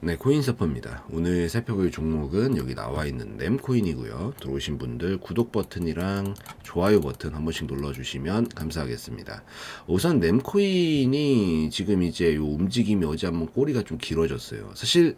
네, 코인서퍼입니다. 오늘 살펴볼 종목은 여기 나와 있는 램코인이고요. 들어오신 분들 구독 버튼이랑 좋아요 버튼 한 번씩 눌러주시면 감사하겠습니다. 우선 램코인이 지금 이제 요 움직임이 어제 한번 꼬리가 좀 길어졌어요. 사실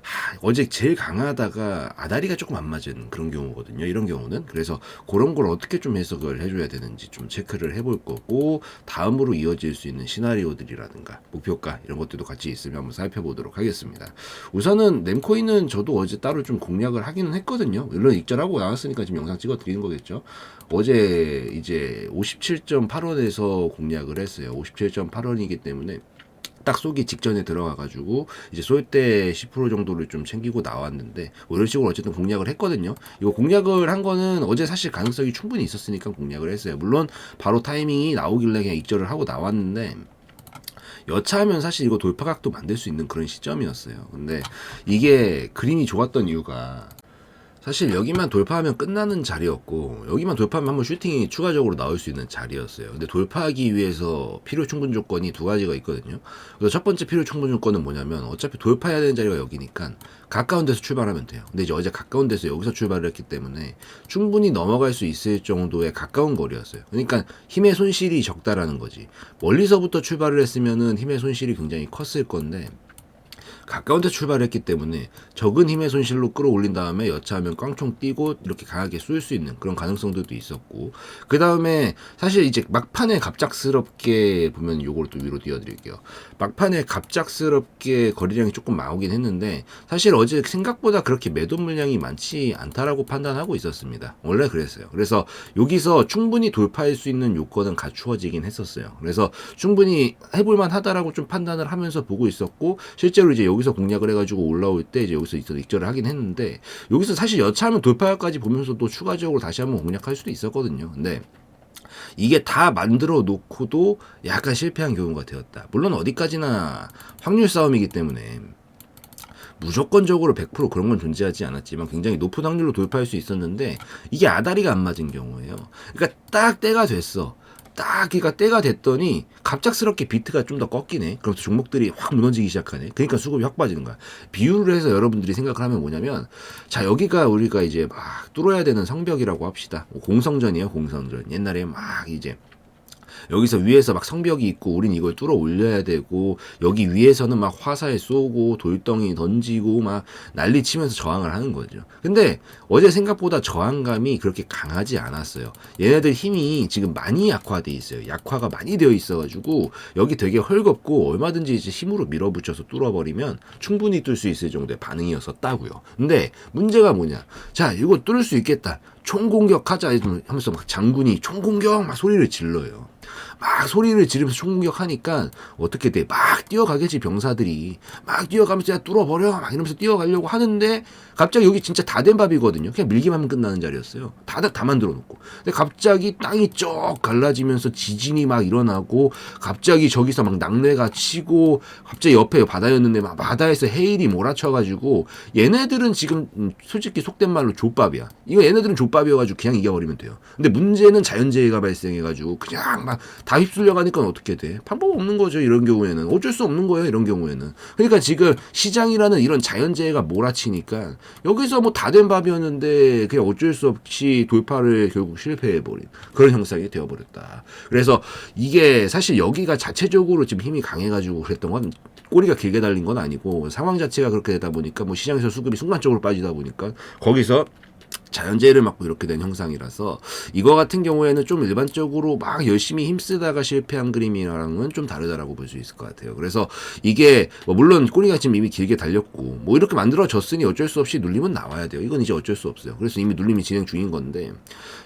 하, 어제 제일 강하다가 아다리가 조금 안 맞은 그런 경우거든요. 이런 경우는 그래서 그런 걸 어떻게 좀 해석을 해줘야 되는지 좀 체크를 해볼 거고 다음으로 이어질 수 있는 시나리오들이라든가 목표가 이런 것들도 같이 있으면 한번 살펴보도록 하겠습니다. 우선은 램코인은 저도 어제 따로 좀 공략을 하기는 했거든요. 물론 익절하고 나왔으니까 지금 영상 찍어 드리는 거겠죠. 어제 이제 57.8원에서 공략을 했어요. 57.8원이기 때문에 딱 쏘기 직전에 들어가가지고 이제 쏠 때 10% 정도를 좀 챙기고 나왔는데 뭐 이런 식으로 어쨌든 공략을 했거든요. 이거 공략을 한 거는 어제 사실 가능성이 충분히 있었으니까 공략을 했어요. 물론 바로 타이밍이 나오길래 그냥 익절을 하고 나왔는데 여차하면 사실 이거 돌파각도 만들 수 있는 그런 시점이었어요. 근데 이게 그림이 좋았던 이유가 사실 여기만 돌파하면 끝나는 자리였고 여기만 돌파하면 한번 슈팅이 추가적으로 나올 수 있는 자리였어요. 근데 돌파하기 위해서 필요 충분 조건이 두 가지가 있거든요. 그래서 첫 번째 필요 충분 조건은 뭐냐면 어차피 돌파해야 되는 자리가 여기니까 가까운 데서 출발하면 돼요. 근데 이제 어제 가까운 데서 여기서 출발을 했기 때문에 충분히 넘어갈 수 있을 정도의 가까운 거리였어요. 그러니까 힘의 손실이 적다라는 거지. 멀리서부터 출발을 했으면은 힘의 손실이 굉장히 컸을 건데 가까운 데 출발했기 때문에 적은 힘의 손실로 끌어올린 다음에 여차하면 꽝총 뛰고 이렇게 강하게 쏠 수 있는 그런 가능성들도 있었고 그 다음에 사실 이제 막판에 갑작스럽게 보면 요걸 또 위로 띄워드릴게요. 막판에 갑작스럽게 거리량이 조금 나오긴 했는데 사실 어제 생각보다 그렇게 매도 물량이 많지 않다라고 판단하고 있었습니다. 원래 그랬어요. 그래서 여기서 충분히 돌파할 수 있는 요건은 갖추어지긴 했었어요. 그래서 충분히 해볼만 하다라고 좀 판단을 하면서 보고 있었고 실제로 이제 여기 서 공략을 해가지고 올라올 때 이제 여기서 익절을 하긴 했는데 여기서 사실 여차하면 돌파까지 보면서 또 추가적으로 다시 한번 공략할 수도 있었거든요. 근데 이게 다 만들어 놓고도 약간 실패한 경우가 되었다. 물론 어디까지나 확률 싸움이기 때문에 무조건적으로 100% 그런 건 존재하지 않았지만 굉장히 높은 확률로 돌파할 수 있었는데 이게 아다리가 안 맞은 경우예요. 그러니까 딱 때가 됐어. 딱 그러니까 때가 됐더니 갑작스럽게 비트가 좀 더 꺾이네. 그러면서 종목들이 확 무너지기 시작하네. 그러니까 수급이 확 빠지는 거야. 비유를 해서 여러분들이 생각을 하면 뭐냐면 자 여기가 우리가 이제 막 뚫어야 되는 성벽이라고 합시다. 공성전이에요, 공성전. 옛날에 막 이제 여기서 위에서 막 성벽이 있고 우린 이걸 뚫어 올려야 되고 여기 위에서는 막 화살 쏘고 돌덩이 던지고 막 난리 치면서 저항을 하는 거죠. 근데 어제 생각보다 저항감이 그렇게 강하지 않았어요. 얘네들 힘이 지금 많이 약화돼 있어요. 약화가 많이 되어 있어가지고 여기 되게 헐겁고 얼마든지 이제 힘으로 밀어붙여서 뚫어버리면 충분히 뚫을 수 있을 정도의 반응이었었다고요. 근데 문제가 뭐냐? 자 이거 뚫을 수 있겠다. 총공격하자 하면서 막 장군이 총공격 막 소리를 질러요. 막 소리를 지르면서 총공격하니까 어떻게 돼? 막 뛰어가겠지 병사들이 막 뛰어가면서 야 뚫어버려 막 이러면서 뛰어가려고 하는데 갑자기 여기 진짜 다 된 밥이거든요. 그냥 밀기만 하면 끝나는 자리였어요. 다 다 만들어 놓고. 근데 갑자기 땅이 쩍 갈라지면서 지진이 막 일어나고 갑자기 저기서 막 낙뢰가 치고 갑자기 옆에 바다였는데 막 바다에서 해일이 몰아쳐가지고 얘네들은 지금 음, 솔직히 속된 말로 족밥이야. 이거 얘네들은 족밥이어가지고 그냥 이겨버리면 돼요. 근데 문제는 자연재해가 발생해가지고 그냥 막다 휩쓸려 가니까 어떻게 돼? 방법 없는 거죠. 이런 경우에는 어쩔 수 없는 거예요. 이런 경우에는. 그러니까 지금 시장이라는 이런 자연재해가 몰아치니까 여기서 뭐 다 된 밥이었는데 그냥 어쩔 수 없이 돌파를 결국 실패해 버린 그런 형상이 되어 버렸다. 그래서 이게 사실 여기가 자체적으로 지금 힘이 강해 가지고 그랬던 건 꼬리가 길게 달린 건 아니고 상황 자체가 그렇게 되다 보니까 뭐 시장에서 수급이 순간적으로 빠지다 보니까 거기서 자연재해를 맞고 이렇게 된 형상이라서 이거 같은 경우에는 좀 일반적으로 막 열심히 힘쓰다가 실패한 그림이랑은 좀 다르다라고 볼 수 있을 것 같아요. 그래서 이게 뭐 물론 꼬리가 지금 이미 길게 달렸고 뭐 이렇게 만들어졌으니 어쩔 수 없이 눌림은 나와야 돼요. 이건 이제 어쩔 수 없어요. 그래서 이미 눌림이 진행 중인 건데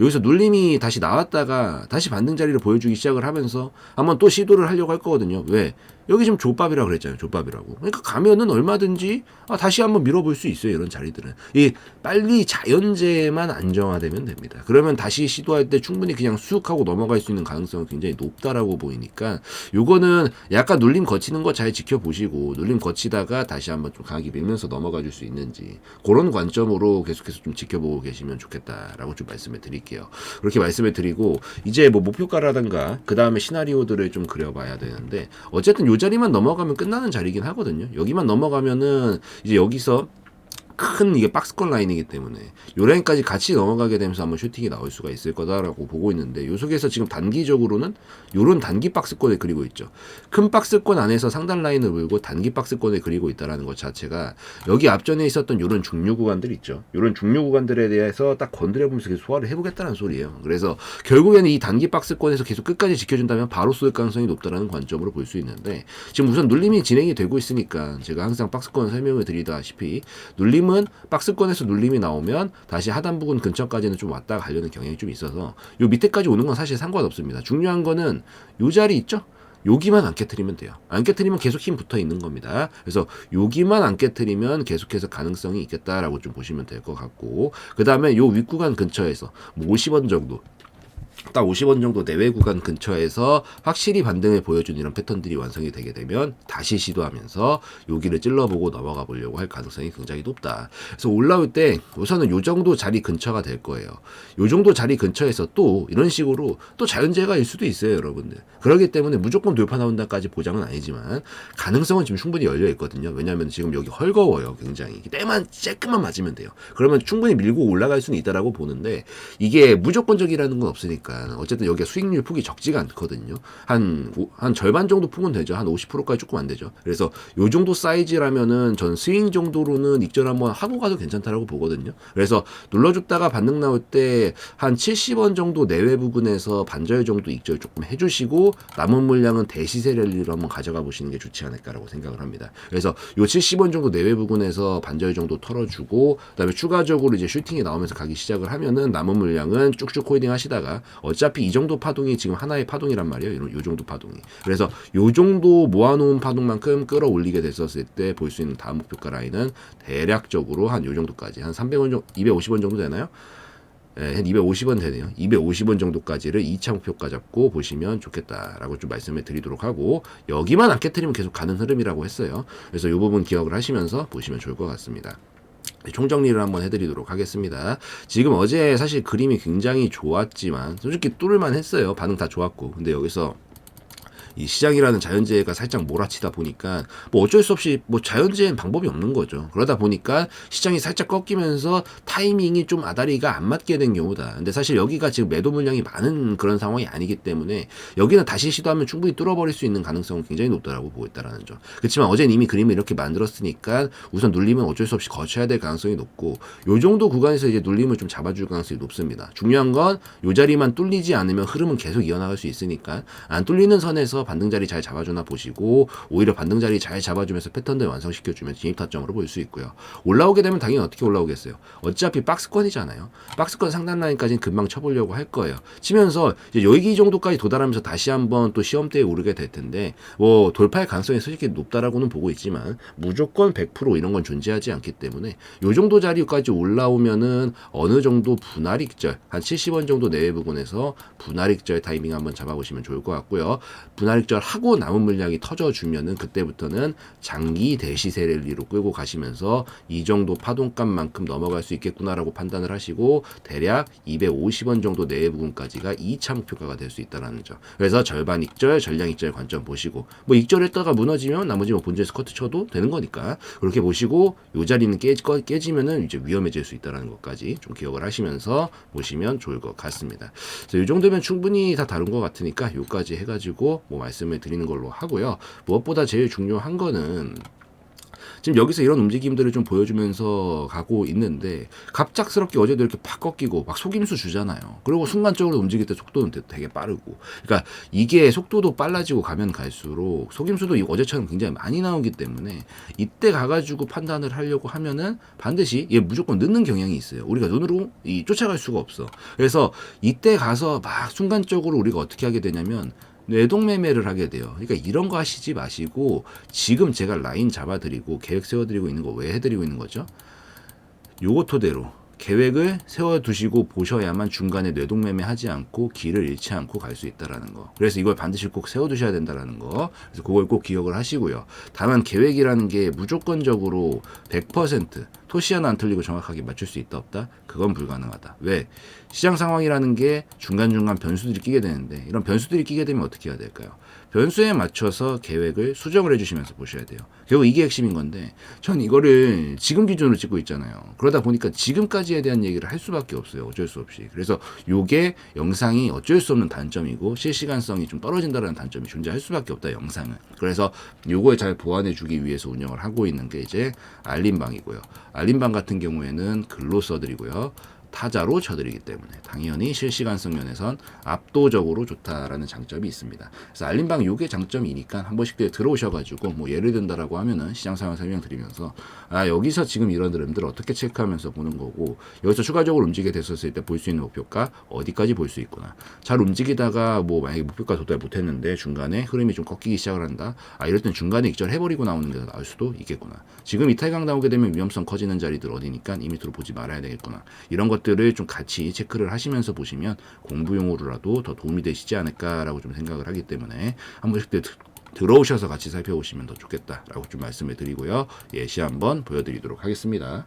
여기서 눌림이 다시 나왔다가 다시 반등 자리를 보여주기 시작을 하면서 한번 또 시도를 하려고 할 거거든요. 왜? 여기 지금 족밥이라고 그랬잖아요. 족밥이라고. 그러니까 가면은 얼마든지 아, 다시 한번 밀어볼 수 있어요. 이런 자리들은. 이 빨리 자연재 자연재해만 안정화되면 됩니다. 그러면 다시 시도할 때 충분히 그냥 쑥 하고 넘어갈 수 있는 가능성은 굉장히 높다라고 보이니까 요거는 약간 눌림 거치는 거 잘 지켜보시고 눌림 거치다가 다시 한번 좀 강하게 밀면서 넘어가 줄 수 있는지 그런 관점으로 계속해서 좀 지켜보고 계시면 좋겠다라고 좀 말씀을 드릴게요. 그렇게 말씀을 드리고 이제 뭐 목표가라든가 그 다음에 시나리오들을 좀 그려봐야 되는데 어쨌든 요 자리만 넘어가면 끝나는 자리긴 하거든요. 여기만 넘어가면은 이제 여기서 큰 이게 박스권 라인이기 때문에 요 라인까지 같이 넘어가게 되면서 한번 슈팅이 나올 수가 있을 거다라고 보고 있는데 요 속에서 지금 단기적으로는 요런 단기 박스권을 그리고 있죠. 큰 박스권 안에서 상단 라인을 물고 단기 박스권을 그리고 있다라는 것 자체가 여기 앞전에 있었던 요런 중류 구간들 있죠. 요런 중류 구간들에 대해서 딱 건드려 보면서 계속 소화를 해보겠다는 소리예요. 그래서 결국에는 이 단기 박스권에서 계속 끝까지 지켜준다면 바로 쏠 가능성이 높다라는 관점으로 볼 수 있는데 지금 우선 눌림이 진행이 되고 있으니까 제가 항상 박스권 설명을 드리다시피 눌림 은 박스권에서 눌림이 나오면 다시 하단 부분 근처까지는 좀 왔다 가려는 경향이 좀 있어서 요 밑에까지 오는 건 사실 상관없습니다. 중요한 거는 요 자리 있죠? 여기만 안 깨트리면 돼요. 안 깨트리면 계속 힘 붙어 있는 겁니다. 그래서 여기만 안 깨트리면 계속해서 가능성이 있겠다라고 좀 보시면 될 것 같고 그 다음에 요 윗구간 근처에서 뭐 50원 정도 딱 50원 정도 내외 구간 근처에서 확실히 반등을 보여준 이런 패턴들이 완성이 되게 되면 다시 시도하면서 여기를 찔러보고 넘어가 보려고 할 가능성이 굉장히 높다. 그래서 올라올 때 우선은 요 정도 자리 근처가 될 거예요. 요 정도 자리 근처에서 또 이런 식으로 또 자연재해가 일 수도 있어요, 여러분들. 그렇기 때문에 무조건 돌파 나온다까지 보장은 아니지만 가능성은 지금 충분히 열려 있거든요. 왜냐하면 지금 여기 헐거워요, 굉장히. 때만 쬐끔만 맞으면 돼요. 그러면 충분히 밀고 올라갈 수는 있다라고 보는데 이게 무조건적이라는 건 없으니까 어쨌든 여기가 수익률 폭이 적지가 않거든요. 한, 오- 한 절반 정도 폭은 되죠. 한 50%까지 조금 안 되죠. 그래서 요 정도 사이즈라면은 전 스윙 정도로는 익절 한번 하고 가도 괜찮다라고 보거든요. 그래서 눌러줬다가 반등 나올 때 한 70원 정도 내외 부분에서 반절 정도 익절 조금 해주시고 남은 물량은 대시세 랠리로 한번 가져가 보시는 게 좋지 않을까라고 생각을 합니다. 그래서 요 70원 정도 내외 부분에서 반절 정도 털어주고 그다음에 추가적으로 이제 슈팅이 나오면서 가기 시작을 하면은 남은 물량은 쭉쭉 홀딩 하시다가 어차피 이 정도 파동이 지금 하나의 파동이란 말이에요. 요, 요 정도 파동이. 그래서 요 정도 모아놓은 파동만큼 끌어올리게 됐었을 때 볼 수 있는 다음 목표가 라인은 대략적으로 한 요 정도까지 한 300원 정도, 250원 정도 되나요? 예, 한 250원 되네요. 250원 정도까지를 2차 목표가 잡고 보시면 좋겠다라고 좀 말씀을 드리도록 하고 여기만 안 깨트리면 계속 가는 흐름이라고 했어요. 그래서 이 부분 기억을 하시면서 보시면 좋을 것 같습니다. 총정리를 한번 해드리도록 하겠습니다. 지금 어제 사실 그림이 굉장히 좋았지만 솔직히 뚫을만 했어요. 반응 다 좋았고 근데 여기서 이 시장이라는 자연재해가 살짝 몰아치다 보니까 뭐 어쩔 수 없이 뭐 자연재해는 방법이 없는 거죠. 그러다 보니까 시장이 살짝 꺾이면서 타이밍이 좀 아다리가 안 맞게 된 경우다. 근데 사실 여기가 지금 매도 물량이 많은 그런 상황이 아니기 때문에 여기는 다시 시도하면 충분히 뚫어버릴 수 있는 가능성은 굉장히 높다라고 보고 있다라는 점. 그렇지만 어제는 이미 그림을 이렇게 만들었으니까 우선 눌림은 어쩔 수 없이 거쳐야 될 가능성이 높고 요 정도 구간에서 이제 눌림을 좀 잡아줄 가능성이 높습니다. 중요한 건 요 자리만 뚫리지 않으면 흐름은 계속 이어나갈 수 있으니까 안 뚫리는 선에서 반등 자리 잘 잡아주나 보시고 오히려 반등 자리 잘 잡아주면서 패턴들 완성시켜주면 진입 타점으로 볼 수 있고요. 올라오게 되면 당연히 어떻게 올라오겠어요? 어차피 박스권이잖아요. 박스권 상단 라인까지는 금방 쳐보려고 할 거예요. 치면서 이제 여기 정도까지 도달하면서 다시 한번 또 시험대에 오르게 될 텐데 뭐 돌파할 가능성이 솔직히 높다라고는 보고 있지만 무조건 100% 이런 건 존재하지 않기 때문에 요 정도 자리까지 올라오면은 어느 정도 분할익절 한 70원 정도 내외 부분에서 분할익절 타이밍 한번 잡아보시면 좋을 것 같고요. 분할 익절 하고 남은 물량이 터져주면은 그때부터는 장기 대시세 랠리로 끌고 가시면서 이 정도 파동값만큼 넘어갈 수 있겠구나라고 판단을 하시고 대략 250원 정도 내외 부분까지가 2차 목표가가 될 수 있다라는 점. 그래서 절반 익절, 전량 익절 관점 보시고 뭐 익절했다가 무너지면 나머지 뭐 본질 스커트 쳐도 되는 거니까 그렇게 보시고 요 자리는 깨, 꺼- 깨지면은 이제 위험해질 수 있다라는 것까지 좀 기억을 하시면서 보시면 좋을 것 같습니다. 그래서 이 정도면 충분히 다 다른 것 같으니까 요까지 해가지고 뭐 말씀을 드리는 걸로 하고요. 무엇보다 제일 중요한 거는 지금 여기서 이런 움직임들을 좀 보여주면서 가고 있는데 갑작스럽게 어제도 이렇게 팍 꺾이고 막 속임수 주잖아요. 그리고 순간적으로 움직일 때 속도는 되- 되게 빠르고 그러니까 이게 속도도 빨라지고 가면 갈수록 속임수도 이 어제처럼 굉장히 많이 나오기 때문에 이때 가가지고 판단을 하려고 하면은 반드시 얘 무조건 늦는 경향이 있어요. 우리가 눈으로 이 쫓아갈 수가 없어. 그래서 이때 가서 막 순간적으로 우리가 어떻게 하게 되냐면 뇌동매매를 하게 돼요. 그러니까 이런 거 하시지 마시고 지금 제가 라인 잡아드리고 계획 세워드리고 있는 거 왜 해드리고 있는 거죠? 요거 토대로 계획을 세워두시고 보셔야만 중간에 뇌동매매 하지 않고 길을 잃지 않고 갈 수 있다라는 거. 그래서 이걸 반드시 꼭 세워두셔야 된다라는 거. 그래서 그걸 꼭 기억을 하시고요. 다만 계획이라는 게 무조건적으로 100% 토시 하나 안 틀리고 정확하게 맞출 수 있다 없다? 그건 불가능하다. 왜? 시장 상황이라는 게 중간중간 변수들이 끼게 되는데 이런 변수들이 끼게 되면 어떻게 해야 될까요? 변수에 맞춰서 계획을 수정을 해주시면서 보셔야 돼요. 결국 이게 핵심인 건데 전 이거를 지금 기준으로 찍고 있잖아요. 그러다 보니까 지금까지에 대한 얘기를 할 수밖에 없어요. 어쩔 수 없이. 그래서 요게 영상이 어쩔 수 없는 단점이고 실시간성이 좀 떨어진다는 단점이 존재할 수밖에 없다 영상은. 그래서 요걸 잘 보완해주기 위해서 운영을 하고 있는 게 이제 알림방이고요. 알림방 같은 경우에는 글로 써드리고요. 타자로 쳐드리기 때문에 당연히 실시간성 면에선 압도적으로 좋다라는 장점이 있습니다. 그래서 알림방 요게 장점이니까 한 번씩 들어오셔가지고 뭐 예를 든다라고 하면은 시장 상황 설명드리면서 아 여기서 지금 이런 흐름들 어떻게 체크하면서 보는 거고 여기서 추가적으로 움직이게 됐었을 때 볼 수 있는 목표가 어디까지 볼 수 있구나. 잘 움직이다가 뭐 만약에 목표가 도달 못했는데 중간에 흐름이 좀 꺾이기 시작을 한다. 아 이럴 땐 중간에 익절 해버리고 나오는 게더 나을 수도 있겠구나. 지금 이탈강 나오게 되면 위험성 커지는 자리들 어디니까 이 밑으로 보지 말아야 되겠구나. 이런 것 들을 좀 같이 체크를 하시면서 보시면 공부용으로라도 더 도움이 되시지 않을까라고 좀 생각을 하기 때문에 한 번씩 들- 들어오셔서 같이 살펴보시면 더 좋겠다라고 좀 말씀을 드리고요. 예시 한번 보여드리도록 하겠습니다.